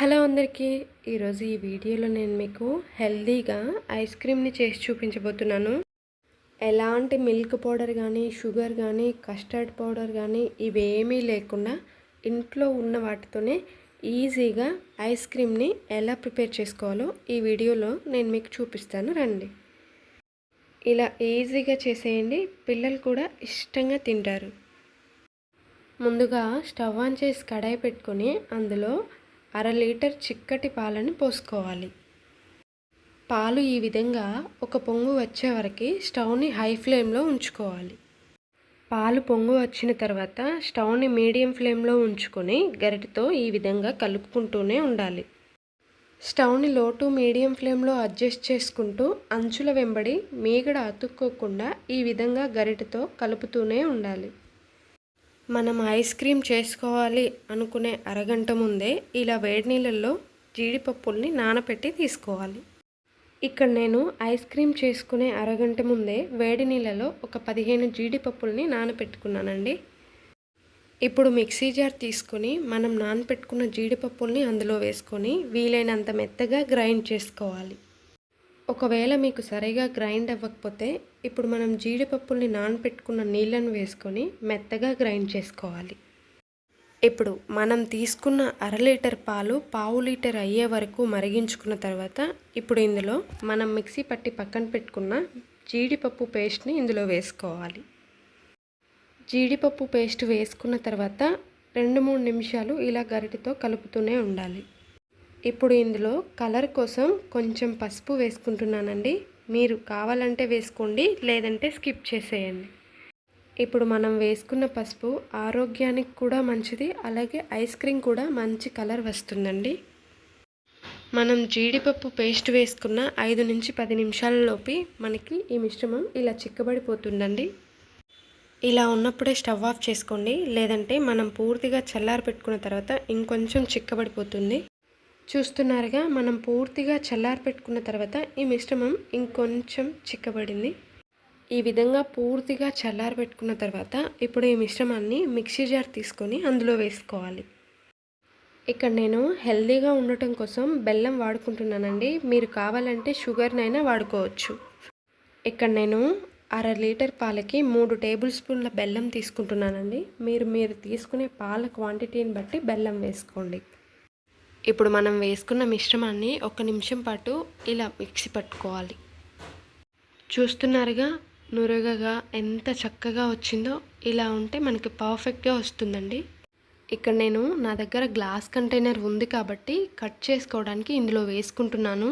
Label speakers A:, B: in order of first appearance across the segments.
A: Hello అందరికీ. ఈరోజు ఈ వీడియోలో నేను మీకు హెల్దీగా ఐస్ క్రీమ్ని చేసి చూపించబోతున్నాను. ఎలాంటి మిల్క్ పౌడర్ కానీ షుగర్ కానీ కస్టర్డ్ పౌడర్ కానీ ఇవేమీ లేకుండా ఇంట్లో ఉన్న వాటితోనే ఈజీగా ఐస్ క్రీమ్ని ఎలా ప్రిపేర్ చేసుకోవాలో ఈ వీడియోలో నేను మీకు చూపిస్తాను. రండి. ఇలా ఈజీగా చేసేయండి. పిల్లలు కూడా ఇష్టంగా తింటారు. ముందుగా స్టవ్ ఆన్ చేసి కడాయి పెట్టుకొని అందులో అర లీటర్ చిక్కటి పాలను పోసుకోవాలి. పాలు ఈ విధంగా ఒక పొంగు వచ్చే వరకు స్టవ్ని హై ఫ్లేమ్లో ఉంచుకోవాలి. పాలు పొంగు వచ్చిన తర్వాత స్టవ్ని మీడియం ఫ్లేమ్లో ఉంచుకొని గరిటతో ఈ విధంగా కలుపుకుంటూనే ఉండాలి. స్టవ్ని లో టు మీడియం ఫ్లేమ్లో అడ్జస్ట్ చేసుకుంటూ అంచుల వెంబడి మీగడ అతుక్కోకుండా ఈ విధంగా గరిటతో కలుపుతూనే ఉండాలి. మనం ఐస్ క్రీమ్ చేసుకోవాలి అనుకునే అరగంట ముందే ఇలా వేడి నీళ్ళల్లో జీడిపప్పుల్ని నానపెట్టి తీసుకోవాలి. ఇక్కడ నేను ఐస్ క్రీమ్ చేసుకునే అరగంట ముందే వేడి నీళ్ళలో ఒక పదిహేను జీడిపప్పుల్ని నానపెట్టుకున్నానండి. ఇప్పుడు మిక్సీ జార్ తీసుకొని మనం నానపెట్టుకున్న జీడిపప్పుల్ని అందులో వేసుకొని వీలైనంత మెత్తగా గ్రైండ్ చేసుకోవాలి. ఒకవేళ మీకు సరిగా గ్రైండ్ అవ్వకపోతే ఇప్పుడు మనం జీడిపప్పుల్ని నానపెట్టుకున్న నీళ్ళను వేసుకొని మెత్తగా గ్రైండ్ చేసుకోవాలి. ఇప్పుడు మనం తీసుకున్న అర లీటర్ పాలు పావు లీటర్ అయ్యే వరకు మరిగించుకున్న తర్వాత ఇప్పుడు ఇందులో మనం మిక్సీ పట్టి పక్కన పెట్టుకున్న జీడిపప్పు పేస్ట్ని ఇందులో వేసుకోవాలి. జీడిపప్పు పేస్ట్ వేసుకున్న తర్వాత రెండు మూడు నిమిషాలు ఇలా గరిటితో కలుపుతూనే ఉండాలి. ఇప్పుడు ఇందులో కలర్ కోసం కొంచెం పసుపు వేసుకుంటున్నానండి. మీరు కావాలంటే వేసుకోండి లేదంటే స్కిప్ చేసేయండి. ఇప్పుడు మనం వేసుకున్న పసుపు ఆరోగ్యానికి కూడా మంచిది అలాగే ఐస్ క్రీమ్ కూడా మంచి కలర్ వస్తుందండి. మనం జీడిపప్పు పేస్ట్ వేసుకున్న ఐదు నుంచి పది నిమిషాలలోపి మనకి ఈ మిశ్రమం ఇలా చిక్కబడిపోతుందండి. ఇలా ఉన్నప్పుడే స్టవ్ ఆఫ్ చేసుకోండి లేదంటే మనం పూర్తిగా చల్లారి పెట్టుకున్న తర్వాత ఇంకొంచెం చిక్కబడిపోతుంది. చూస్తున్నారుగా మనం పూర్తిగా చల్లారి పెట్టుకున్న తర్వాత ఈ మిశ్రమం ఇంకొంచెం చిక్కబడింది. ఈ విధంగా పూర్తిగా చల్లారి పెట్టుకున్న తర్వాత ఇప్పుడు ఈ మిశ్రమాన్ని మిక్సీ జార్ తీసుకొని అందులో వేసుకోవాలి. ఇక్కడ నేను హెల్దీగా ఉండటం కోసం బెల్లం వాడుకుంటున్నానండి. మీరు కావాలంటే షుగర్నైనా వాడుకోవచ్చు. ఇక్కడ నేను అర లీటర్ పాలకి మూడు టేబుల్ స్పూన్ల బెల్లం తీసుకుంటున్నానండి. మీరు మీరు తీసుకునే పాల క్వాంటిటీని బట్టి బెల్లం వేసుకోండి. ఇప్పుడు మనం వేసుకున్న మిశ్రమాన్ని ఒక నిమిషం పాటు ఇలా మిక్సీ పట్టుకోవాలి. చూస్తున్నారుగా నురగగా ఎంత చక్కగా వచ్చిందో ఇలా ఉంటే మనకి పర్ఫెక్ట్గా వస్తుందండి. ఇక్కడ నేను నా దగ్గర గ్లాస్ కంటైనర్ ఉంది కాబట్టి కట్ చేసుకోవడానికి ఇందులో వేసుకుంటున్నాను.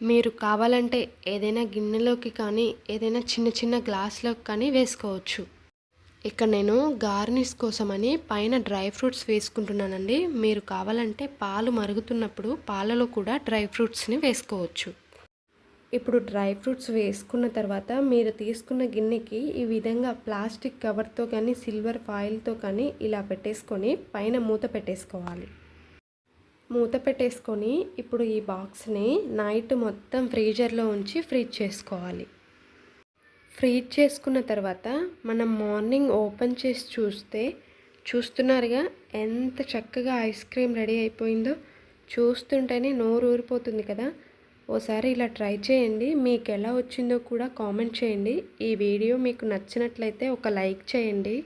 A: మీరు కావాలంటే ఏదైనా గిన్నెలోకి కానీ ఏదైనా చిన్న చిన్న గ్లాస్లోకి కానీ వేసుకోవచ్చు. ఇక్కడ నేను గార్నిష్ కోసమని పైన డ్రై ఫ్రూట్స్ వేసుకుంటున్నానండి. మీరు కావాలంటే పాలు మరుగుతున్నప్పుడు పాలలో కూడా డ్రై ఫ్రూట్స్ని వేసుకోవచ్చు. ఇప్పుడు డ్రై ఫ్రూట్స్ వేసుకున్న తర్వాత మీరు తీసుకున్న గిన్నెకి ఈ విధంగా ప్లాస్టిక్ కవర్తో కానీ సిల్వర్ ఫాయిల్తో కానీ ఇలా పెట్టేసుకొని పైన మూత పెట్టేసుకోవాలి. మూత పెట్టేసుకొని ఇప్పుడు ఈ బాక్స్ని నైట్ మొత్తం ఫ్రీజర్లో ఉంచి ఫ్రీజ్ చేసుకోవాలి. ఫ్రీజ్ చేసుకున్న తర్వాత మనం మార్నింగ్ ఓపెన్ చేసి చూస్తే చూస్తున్నారుగా ఎంత చక్కగా ఐస్ క్రీమ్ రెడీ అయిపోయిందో. చూస్తుంటేనే నోరు ఊరిపోతుంది కదా. ఓసారి ఇలా ట్రై చేయండి. మీకు ఎలా వచ్చిందో కూడా కామెంట్ చేయండి. ఈ వీడియో మీకు నచ్చినట్లయితే ఒక లైక్ చేయండి.